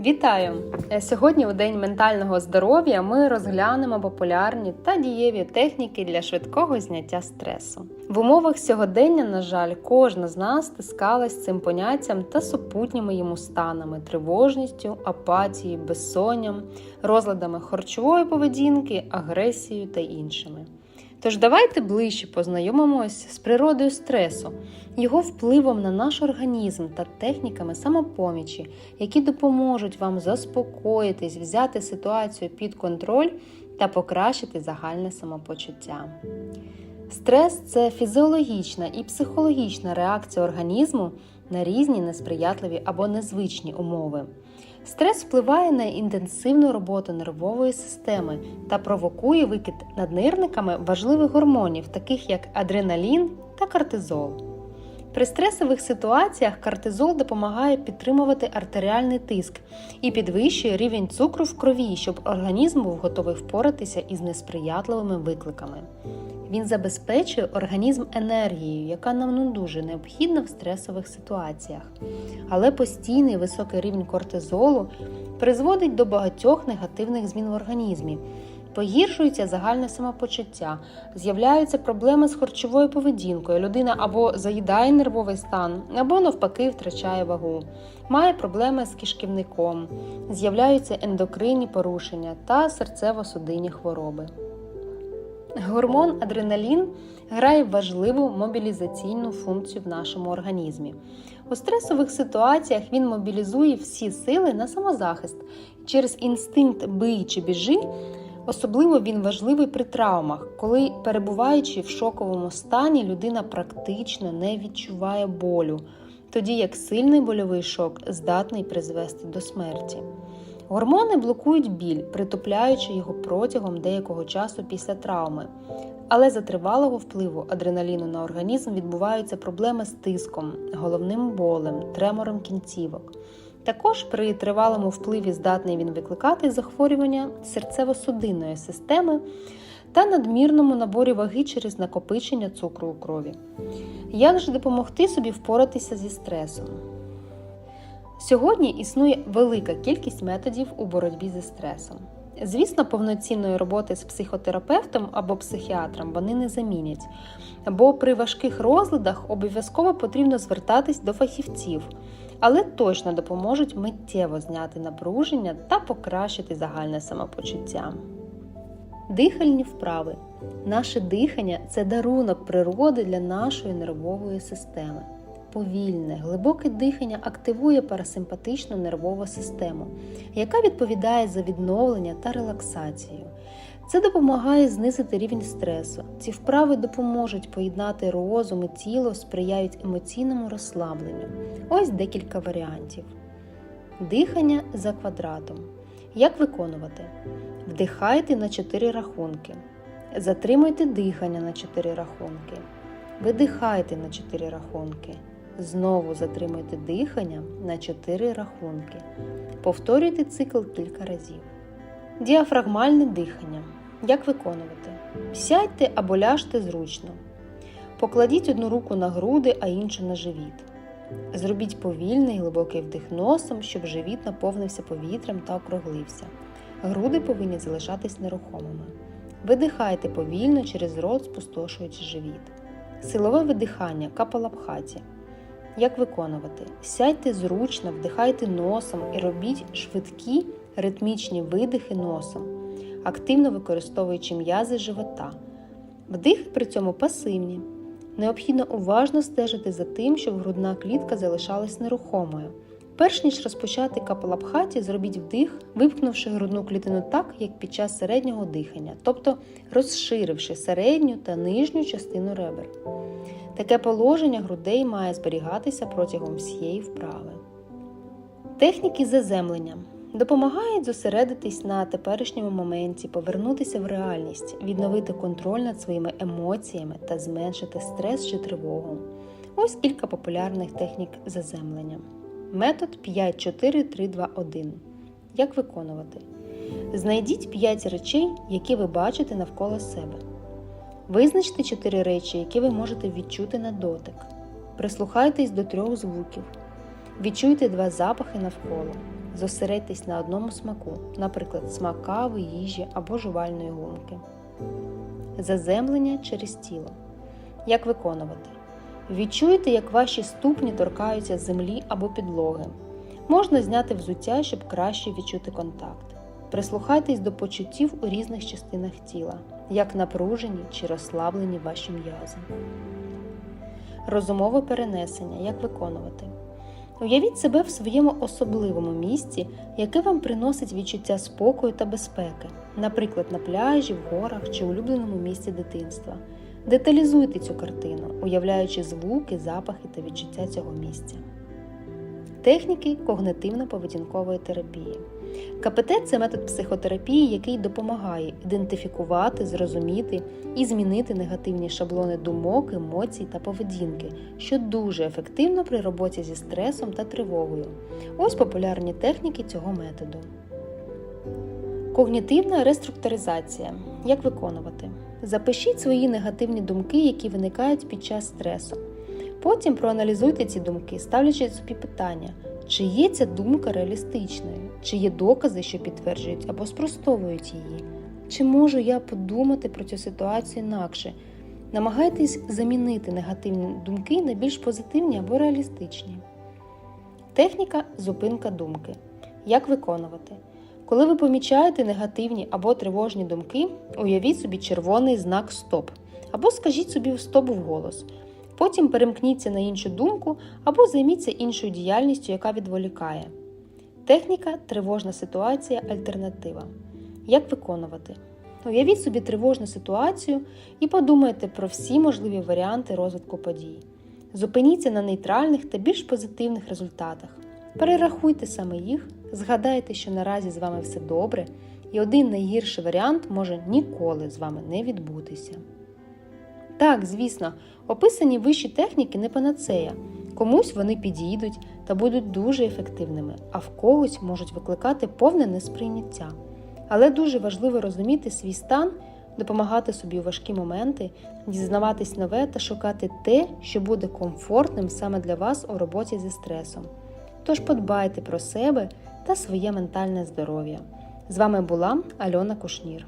Вітаю! Е, Сьогодні, у День ментального здоров'я, ми розглянемо популярні та дієві техніки для швидкого зняття стресу. В умовах сьогодення, на жаль, кожна з нас стискалась цим поняттям та супутніми йому станами, тривожністю, апатією, безсонням, розладами харчової поведінки, агресією та іншими. Тож давайте ближче познайомимось з природою стресу, його впливом на наш організм та техніками самопомічі, які допоможуть вам заспокоїтись, взяти ситуацію під контроль та покращити загальне самопочуття. Стрес це фізіологічна і психологічна реакція організму на різні несприятливі або незвичні умови. Стрес впливає на інтенсивну роботу нервової системи та провокує викид наднирниками важливих гормонів, таких як адреналін та кортизол. При стресових ситуаціях кортизол допомагає підтримувати артеріальний тиск і підвищує рівень цукру в крові, щоб організм був готовий впоратися із несприятливими викликами. Він забезпечує організм енергією, яка нам ну дуже необхідна в стресових ситуаціях. Але постійний високий рівень кортизолу призводить до багатьох негативних змін в організмі. Погіршується загальне самопочуття, з'являються проблеми з харчовою поведінкою. Людина або заїдає нервовий стан, або навпаки втрачає вагу, має проблеми з кишківником, з'являються ендокринні порушення та серцево-судинні хвороби. Гормон адреналін грає важливу мобілізаційну функцію в нашому організмі. У стресових ситуаціях він мобілізує всі сили на самозахист. Через інстинкт бий чи біжи, особливо він важливий при травмах, коли, перебуваючи в шоковому стані, людина практично не відчуває болю, тоді як сильний больовий шок здатний призвести до смерті. Гормони блокують біль, притупляючи його протягом деякого часу після травми. Але за тривалого впливу адреналіну на організм відбуваються проблеми з тиском, головним болем, тремором кінцівок. Також при тривалому впливі здатний він викликати захворювання серцево-судинної системи та надмірному наборі ваги через накопичення цукру у крові. Як же допомогти собі впоратися зі стресом? Сьогодні існує велика кількість методів у боротьбі зі стресом. Звісно, повноцінної роботи з психотерапевтом або психіатром вони не замінять, бо при важких розладах обов'язково потрібно звертатись до фахівців, але точно допоможуть миттєво зняти напруження та покращити загальне самопочуття. Дихальні вправи. Наше дихання це дарунок природи для нашої нервової системи. Повільне, глибоке дихання активує парасимпатичну нервову систему, яка відповідає за відновлення та релаксацію. Це допомагає знизити рівень стресу. Ці вправи допоможуть поєднати розум і тіло, сприяють емоційному розслабленню. Ось декілька варіантів. Дихання за квадратом. Як виконувати? Вдихайте на 4 рахунки. Затримуйте дихання на 4 рахунки. Видихайте на 4 рахунки. Знову затримуйте дихання на 4 рахунки. Повторюйте цикл кілька разів. Діафрагмальне дихання. Як виконувати? Сядьте або ляжте зручно. Покладіть одну руку на груди, а іншу на живіт. Зробіть повільний глибокий вдих носом, щоб живіт наповнився повітрям та округлився. Груди повинні залишатись нерухомими. Видихайте повільно через рот, спустошуючи живіт. Силове видихання капалабхаті. Як виконувати? Сядьте зручно, вдихайте носом і робіть швидкі ритмічні видихи носом, активно використовуючи м'язи живота. Вдихи при цьому пасивні. Необхідно уважно стежити за тим, щоб грудна клітка залишалась нерухомою. Перш ніж розпочати капалабхаті, зробіть вдих, випкнувши грудну клітину так, як під час середнього дихання, тобто розширивши середню та нижню частину ребер. Таке положення грудей має зберігатися протягом всієї вправи. Техніки заземлення допомагають зосередитись на теперішньому моменті, повернутися в реальність, відновити контроль над своїми емоціями та зменшити стрес чи тривогу. Ось кілька популярних технік заземлення. Метод 5-4-3-2-1. Як виконувати? Знайдіть 5 речей, які ви бачите навколо себе. Визначте 4 речі, які ви можете відчути на дотик. Прислухайтесь до трьох звуків. Відчуйте два запахи навколо. Зосередьтесь на одному смаку, наприклад, смак кави, їжі або жувальної гумки. Заземлення через тіло. Як виконувати? Відчуйте, як ваші ступні торкаються землі або підлоги. Можна зняти взуття, щоб краще відчути контакт. Прислухайтесь до почуттів у різних частинах тіла, як напружені чи розслаблені ваші м'язи. Розумове перенесення. Як виконувати? Уявіть себе в своєму особливому місці, яке вам приносить відчуття спокою та безпеки, наприклад, на пляжі, в горах чи улюбленому місці дитинства. Деталізуйте цю картину, уявляючи звуки, запахи та відчуття цього місця. Техніки когнитивно-поведінкової терапії. КПТ це метод психотерапії, який допомагає ідентифікувати, зрозуміти і змінити негативні шаблони думок, емоцій та поведінки, що дуже ефективно при роботі зі стресом та тривогою. Ось популярні техніки цього методу. Когнітивна реструктуризація. Як виконувати? Запишіть свої негативні думки, які виникають під час стресу. Потім проаналізуйте ці думки, ставлячи собі питання, чи є ця думка реалістичною, чи є докази, що підтверджують або спростовують її, чи можу я подумати про цю ситуацію інакше. Намагайтесь замінити негативні думки на більш позитивні або реалістичні. Техніка зупинка думки. Як виконувати? Коли ви помічаєте негативні або тривожні думки, уявіть собі червоний знак Стоп або скажіть собі стоп вголос. Потім перемкніться на іншу думку або займіться іншою діяльністю, яка відволікає. Техніка тривожна ситуація альтернатива. Як виконувати? Уявіть собі тривожну ситуацію і подумайте про всі можливі варіанти розвитку подій. Зупиніться на нейтральних та більш позитивних результатах. Перерахуйте саме їх, згадайте, що наразі з вами все добре, і один найгірший варіант може ніколи з вами не відбутися. Так, звісно, описані вищі техніки не панацея. Комусь вони підійдуть та будуть дуже ефективними, а в когось можуть викликати повне несприйняття. Але дуже важливо розуміти свій стан, допомагати собі у важкі моменти, дізнаватись нове та шукати те, що буде комфортним саме для вас у роботі зі стресом. Тож подбайте про себе та своє ментальне здоров'я. З вами була Альона Кушнір.